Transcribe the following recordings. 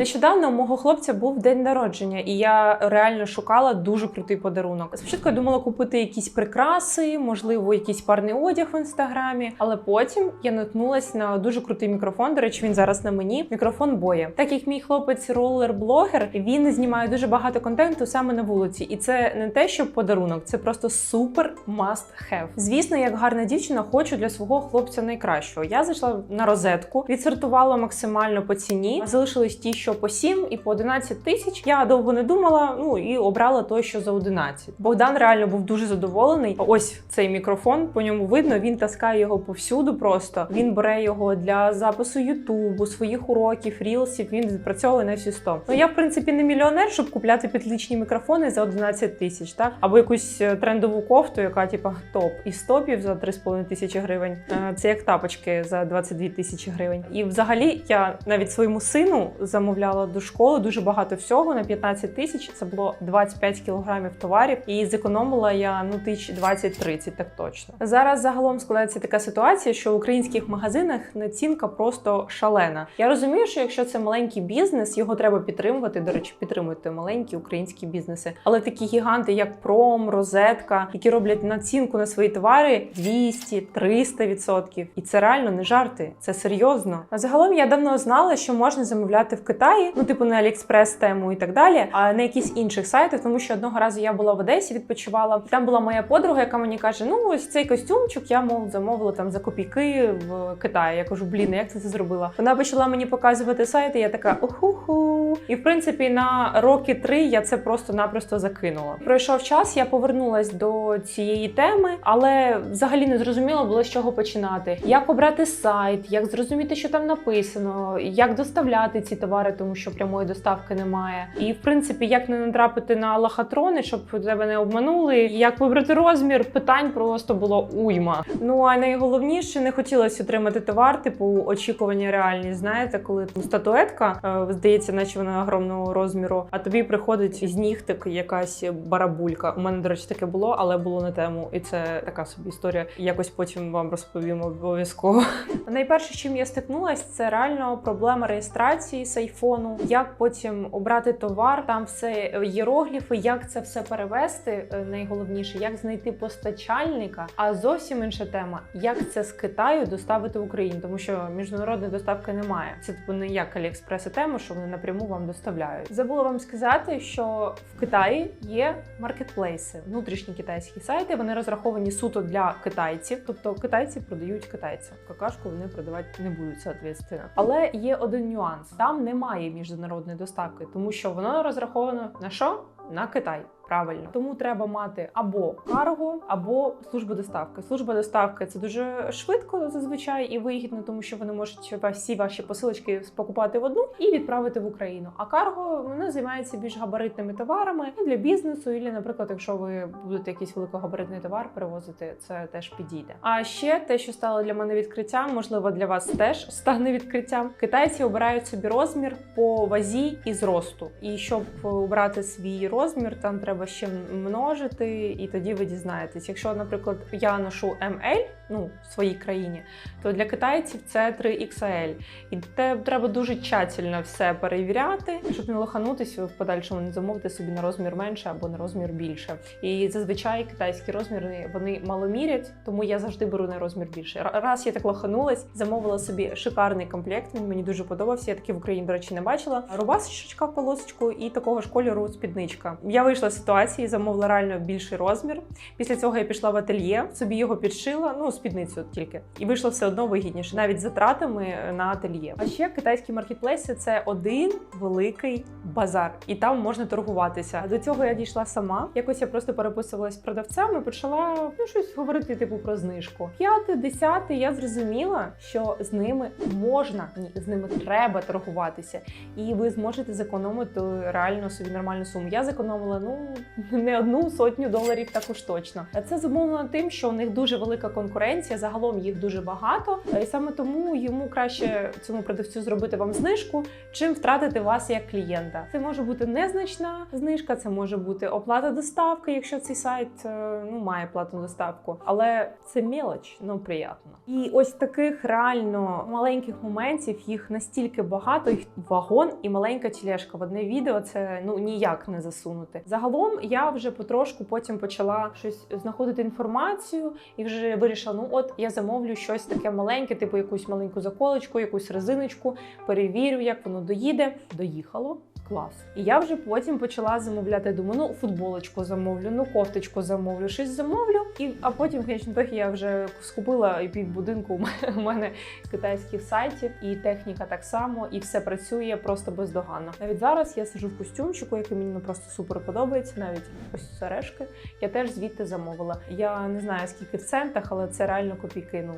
Нещодавно у мого хлопця був день народження, і я реально шукала дуже крутий подарунок. Спочатку я думала купити якісь прикраси, можливо, якийсь парний одяг в інстаграмі. Але потім я наткнулась на дуже крутий мікрофон. До речі, він зараз на мені. Мікрофон боє. Так як мій хлопець ролер-блогер, він знімає дуже багато контенту саме на вулиці, і це не те, що подарунок, це просто супер must have. Звісно, як гарна дівчина, хочу для свого хлопця найкращого. Я зайшла на розетку, відсортувала максимально по ціні. Залишились ті, що по 7 і по 11 тисяч. Я довго не думала. Ну і обрала той, що за 11. Богдан реально був дуже задоволений. Ось цей мікрофон, по ньому видно. Він таскає його повсюду. Просто він бере його для запису Ютубу, своїх уроків, рілсів. Він відпрацьовує на всі 100. Ну я в принципі не мільйонер, щоб купляти підлічні мікрофони за 11 тисяч, так або якусь е, трендову кофту, яка типа топ і стопів за 3,5 тисячі гривень. Е, Це як тапочки за 22 тисячі гривень. І взагалі я навіть своєму сину замовляла до школи дуже багато всього на 15 тисяч. Це було 25 кілограмів товарів, і зекономила я ну тисяч 20-30, так точно. Зараз загалом складається така ситуація, що в українських магазинах націнка просто шалена. Я розумію, що якщо це маленький бізнес, його треба підтримувати. До речі, підтримуйте маленькі українські бізнеси. Але такі гіганти, як Пром, Розетка, які роблять націнку на свої товари 200, 300 відсотків. І це реально не жарти, це серйозно. А загалом я давно знала, що можна замовляти в Китаї, ну типу на Aliexpress тему і так далі, а на якісь інших сайтах, тому що одного разу я була в Одесі, відпочивала. Там була моя подруга, яка мені каже: Ну, ось цей костюмчик я мов замовила там за копійки в Китаї. Я кажу, блін, як ти це зробила? Вона почала мені показувати сайти. Я така уху. І в принципі на роки три я це просто-напросто закинула. Пройшов час, я повернулась до цієї теми, але взагалі не зрозуміло було з чого починати. Як обрати сайт, як зрозуміти, що там написано, як доставляти ці товари, тому що прямої доставки немає. І в принципі, як не натрапити на лохотрони, щоб тебе не обманули, як вибрати розмір, питань просто було уйма. Ну а найголовніше не хотілося отримати товар, типу очікування реальність. Знаєте, коли там статуетка е, здається, наче вона огромного розміру, а тобі приходить з нігтик якась барабулька. У мене, до речі, таке було, але було на тему, і це така собі історія. Якось потім вам розповім обов'язково. Найперше, чим я стикнулася, це реально проблема реєстрації з айфону. Як потім обрати товар, там все єрогліфи, як це все перевести. е, Найголовніше, як знайти постачальника. А зовсім інша тема, як це з Китаю доставити в Україну, тому що міжнародної доставки немає. Це типу не як Аліекспрес і тема, що вони напряму вам доставляють. Забула вам сказати, що в Китаї є маркетплейси, внутрішні китайські сайти. Вони розраховані суто для китайців, тобто китайці продають китайцям. Какашку вони продавати не будуть, соответственно. Але є один нюанс: там немає міжнародної доставки, тому що воно розраховано на що? На Китай. Правильно, тому треба мати або карго, або службу доставки. Служба доставки це дуже швидко зазвичай і вигідно, тому що вони можуть всі ваші посилочки спакувати в одну і відправити в Україну. А карго воно займається більш габаритними товарами для бізнесу, і, наприклад, якщо ви будете якийсь великогабаритний товар перевозити, це теж підійде. А ще те, що стало для мене відкриттям, можливо, для вас теж стане відкриттям. Китайці обирають собі розмір по вазі і зросту. І щоб обрати свій розмір, там треба ще множити, і тоді ви дізнаєтесь. Якщо, наприклад, я ношу ML, ну в своїй країні, то для китайців це 3XL. І те треба дуже тщательно все перевіряти, щоб не лоханутися в подальшому не замовити собі на розмір менше або на розмір більше. І зазвичай китайські розміри вони мало мірять, тому я завжди беру на розмір більше. Раз я так лоханулась, замовила собі шикарний комплект. Він мені дуже подобався. Я такий в Україні, до речі, не бачила. Рубашечка в полосочку і такого ж кольору спідничка. Я вийшла з ситуації, замовила реально більший розмір. Після цього я пішла в ательє, собі його підшила, ну спідницю тільки, і вийшло все одно вигідніше, навіть затратами на ательє. А ще китайські маркетплейси це один великий базар, і там можна торгуватися. До цього я дійшла сама. Якось я просто переписувалась з продавцями, почала ну щось говорити, типу про знижку. П'яте, десяте, я зрозуміла, що з ними можна, ні, з ними треба торгуватися, і ви зможете зекономити реально собі нормальну суму. Я зекономила ну не одну сотню доларів, також точно. Це зумовлено тим, що у них дуже велика конкуренція. Загалом їх дуже багато, і саме тому йому краще цьому продавцю зробити вам знижку, чим втратити вас як клієнта. Це може бути незначна знижка, це може бути оплата доставки, якщо цей сайт е, ну має платну доставку, але це мелоч, ну приємно. І ось таких реально маленьких моментів їх настільки багато, їх вагон і маленька тележка в одне відео. Це ну ніяк не засунути. Загалом я вже потрошку потім почала щось знаходити інформацію і вже вирішила: ну от я замовлю щось таке маленьке, типу якусь маленьку заколочку, якусь резиночку, перевірю, як воно доїде. Доїхало. Клас. І я вже потім почала замовляти. Думаю, ну футболочку замовлю, ну кофточку замовлю, щось замовлю. І а потім, в ітогі, я вже скупила і пів будинку у мене китайських сайтів, і техніка так само, і все працює просто бездоганно. Навіть зараз я сижу в костюмчику, який мені ну, просто супер подобається. Навіть ось сережки. Я теж звідти замовила. Я не знаю скільки в центах, але це реально копійки. Ну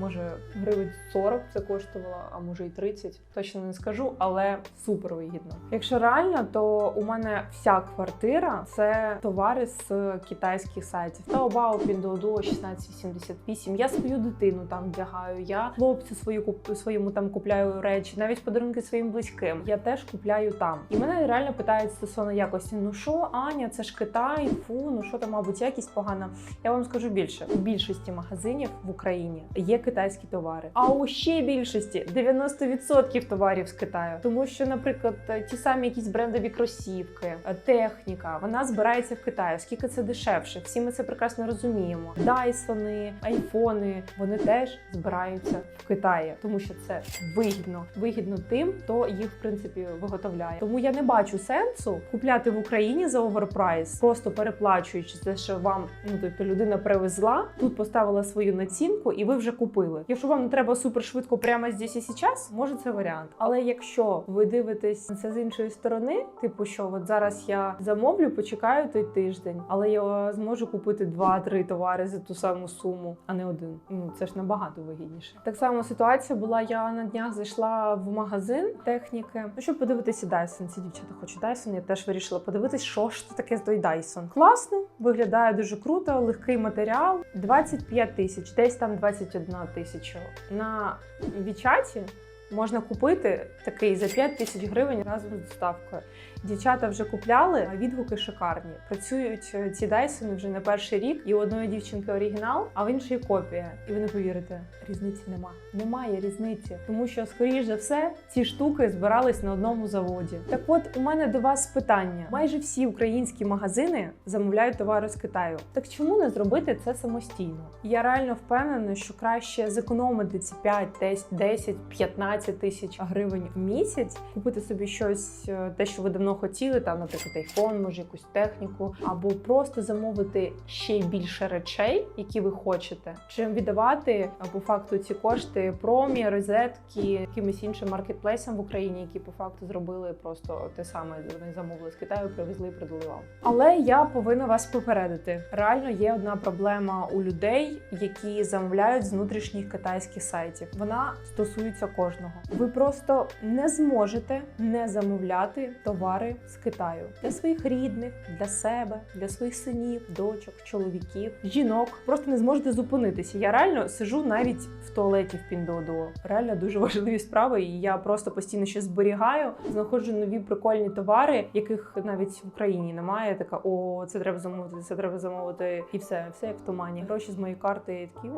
може гривень 40 це коштувало, а може і 30, точно не скажу, але супер вигідно. Якщо реально, то у мене вся квартира це товари з китайських сайтів. Taobao, Pinduoduo, 1688. Я свою дитину там вдягаю. Я хлопцю свою своєму там купляю речі, навіть подарунки своїм близьким. Я теж купляю там. І мене реально питають стосовно якості: ну що, Аня, це ж Китай, фу, ну що там, мабуть, якість погана. Я вам скажу більше: у більшості магазинів в Україні є китайські товари. А у ще більшості 90% товарів з Китаю. Тому що, наприклад, ті самі якісь брендові кросівки, техніка, вона збирається в Китаї, оскільки це дешевше. Всі ми це прекрасно розуміємо. Дайсони, айфони вони теж збираються в Китаї, тому що це вигідно. Вигідно тим, хто їх в принципі виготовляє. Тому я не бачу сенсу купляти в Україні за оверпрайс, просто переплачуючи те, що вам ну тобто людина привезла, тут поставила свою націнку, і ви вже купили. Якщо вам не треба супер швидко прямо здесь і зараз, може це варіант. Але якщо ви дивитесь це з іншої сторони, типу, що от зараз я замовлю, почекаю той тиждень, але я зможу купити два-три товари за ту саму суму, а не один. Ну це ж набагато вигідніше. Так само ситуація була. Я на днях зайшла в магазин техніки. Ну щоб подивитися Dyson. Ці дівчата хочуть Dyson, Я теж вирішила подивитись, що ж це таке той Dyson. Класно, виглядає дуже круто, легкий матеріал. 25 тисяч, десь там 21 тисяча. На Вічаті можна купити такий за 5 тисяч гривень разом з доставкою. Дівчата вже купляли, а відгуки шикарні. Працюють е, ці Дайсони вже не перший рік, і у одної дівчинки оригінал, а в іншої копія. І ви не повірите, різниці нема. Немає різниці, тому що, скоріш за все, ці штуки збирались на одному заводі. Так, от у мене до вас питання: майже всі українські магазини замовляють товари з Китаю. Так чому не зробити це самостійно? Я реально впевнена, що краще зекономити ці 5, 10, 15 тисяч гривень в місяць, купити собі щось, е, те, що ви давно хотіли, там, наприклад, айфон, може якусь техніку, або просто замовити ще більше речей, які ви хочете, чим віддавати по факту ці кошти промі, розетки, якимось іншим маркетплейсам в Україні, які по факту зробили просто те саме. Замовили з Китаю, привезли і продали вам. Але я повинна вас попередити. Реально є одна проблема у людей, які замовляють з внутрішніх китайських сайтів. Вона стосується кожного. Ви просто не зможете не замовляти товари з Китаю для своїх рідних, для себе, для своїх синів, дочок, чоловіків, жінок. Просто не зможете зупинитися. Я реально сижу навіть в туалеті в Піндодо. Реально дуже важливі справи, і я просто постійно ще зберігаю, знаходжу нові прикольні товари, яких навіть в Україні немає. Така о, це треба замовити, це треба замовити, і все, все як в тумані. Гроші з моєї карти такі.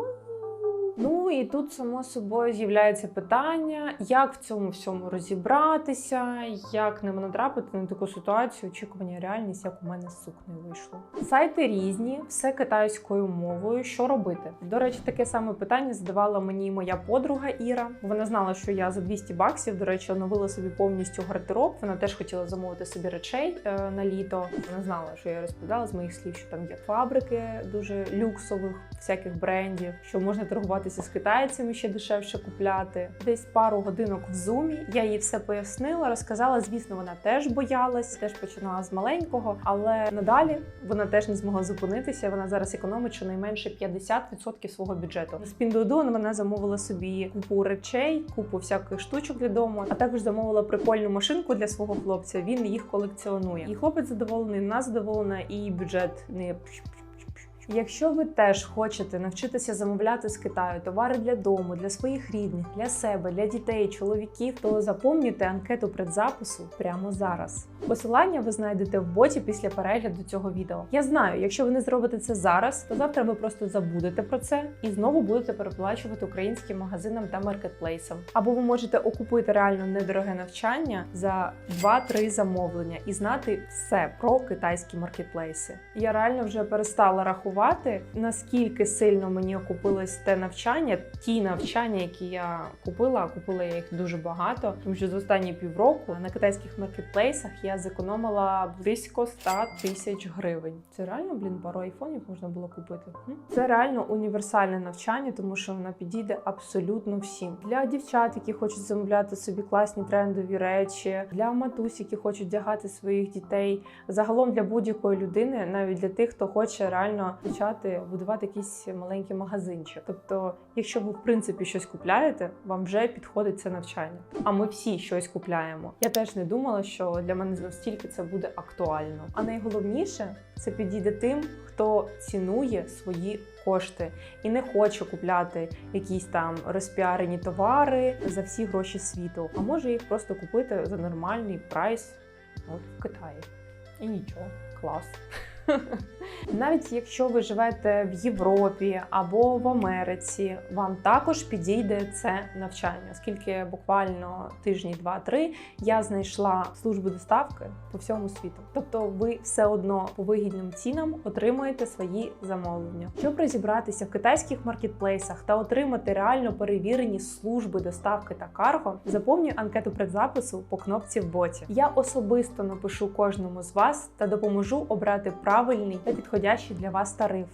Ну і тут само собою з'являється питання, як в цьому всьому розібратися, як не натрапити на таку ситуацію, очікування реальність, як у мене з сукнею вийшло. Сайти різні, все китайською мовою. Що робити? До речі, таке саме питання задавала мені моя подруга Іра. Вона знала, що я за 200 баксів, до речі, оновила собі повністю гардероб. Вона теж хотіла замовити собі речей е, на літо. Вона знала, що я розповідала з моїх слів, що там є фабрики дуже люксових, всяких брендів, що можна торгувати спілкуватися з китайцями, ще дешевше купляти. Десь пару годинок в зумі. Я їй все пояснила, розказала. Звісно, вона теж боялась, теж починала з маленького, але надалі вона теж не змогла зупинитися. Вона зараз економить щонайменше 50% свого бюджету. З Піндодон вона замовила собі купу речей, купу всяких штучок дому, а також замовила прикольну машинку для свого хлопця. Він їх колекціонує. І хлопець задоволений, вона задоволена, і бюджет не Якщо ви теж хочете навчитися замовляти з Китаю товари для дому, для своїх рідних, для себе, для дітей, чоловіків, то заповнюйте анкету предзапису прямо зараз. Посилання ви знайдете в боті після перегляду цього відео. Я знаю, якщо ви не зробите це зараз, то завтра ви просто забудете про це і знову будете переплачувати українським магазинам та маркетплейсам. Або ви можете окупити реально недороге навчання за 2-3 замовлення і знати все про китайські маркетплейси. Я реально вже перестала рахувати, наскільки сильно мені окупилось те навчання, ті навчання, які я купила, купила я їх дуже багато, тому що за останні півроку на китайських маркетплейсах я зекономила близько 100 тисяч гривень. Це реально, блін, пару айфонів можна було купити. Це реально універсальне навчання, тому що воно підійде абсолютно всім. Для дівчат, які хочуть замовляти собі класні трендові речі, для матусь, які хочуть вдягати своїх дітей, загалом для будь-якої людини, навіть для тих, хто хоче реально почати будувати якийсь маленький магазинчик. Тобто, якщо ви в принципі щось купляєте, вам вже підходить це навчання. А ми всі щось купляємо. Я теж не думала, що для мене настільки це буде актуально. А найголовніше це підійде тим, хто цінує свої кошти і не хоче купляти якісь там розпіарені товари за всі гроші світу, а може їх просто купити за нормальний прайс от в Китаї. І нічого, клас. Навіть якщо ви живете в Європі або в Америці, вам також підійде це навчання, оскільки буквально тижні два-три я знайшла службу доставки по всьому світу. Тобто, ви все одно по вигідним цінам отримуєте свої замовлення. Щоб розібратися в китайських маркетплейсах та отримати реально перевірені служби доставки та карго, заповнюю анкету предзапису по кнопці в боті. Я особисто напишу кожному з вас та допоможу обрати правильний та підходящий для вас тариф.